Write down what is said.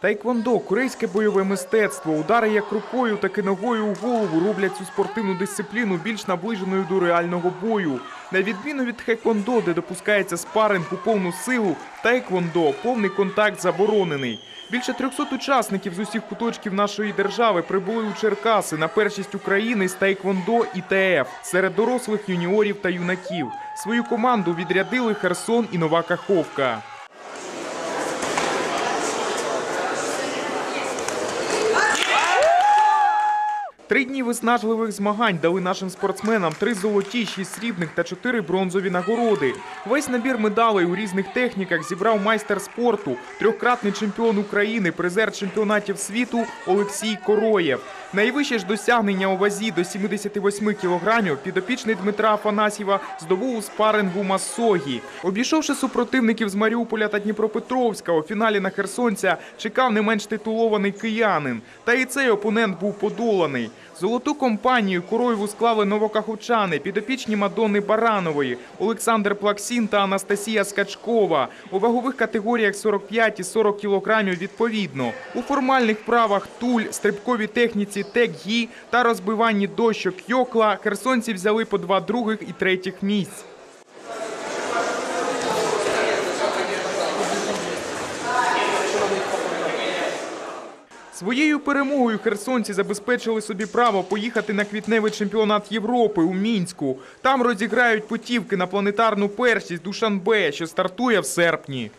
Тайквондо – корейське бойове мистецтво. Удари як рукою, так і ногою у голову роблять цю спортивну дисципліну більш наближеною до реального бою. На відміну від хеквондо, де допускається спаринг у повну силу, тайквондо – повний контакт заборонений. Більше 300 учасників з усіх куточків нашої держави прибули у Черкаси на першість України з тайквондо і ТФ серед дорослих юніорів та юнаків. Свою команду відрядили Херсон і Нова Каховка. Три дні виснажливих змагань дали нашим спортсменам три золоті, шість срібних та чотири бронзові нагороди. Весь набір медалей у різних техніках зібрав майстер спорту, трьохкратний чемпіон України, призер чемпіонатів світу Олексій Короєв. Найвище ж досягнення у вазі до 78 кілограмів підопічний Дмитра Афанасьєва здобув у спарингу Массогі. Обійшовши супротивників з Маріуполя та Дніпропетровська, у фіналі на Херсонця чекав не менш титулований киянин. Та і цей опонент був подоланий. Золоту компанію Короєву склали новокаховчани, підопічні Мадонни Баранової, Олександр Плаксін та Анастасія Скачкова. У вагових категоріях 45 і 40 кілограмів відповідно. У формальних вправах туль, стрибковій техніці тек-гі та розбиванні дощок йокла херсонці взяли по два других і третіх місць. Своєю перемогою херсонці забезпечили собі право поїхати на квітневий чемпіонат Європи у Мінську. Там розіграють путівки на планетарну першість Душанбе, що стартує в серпні.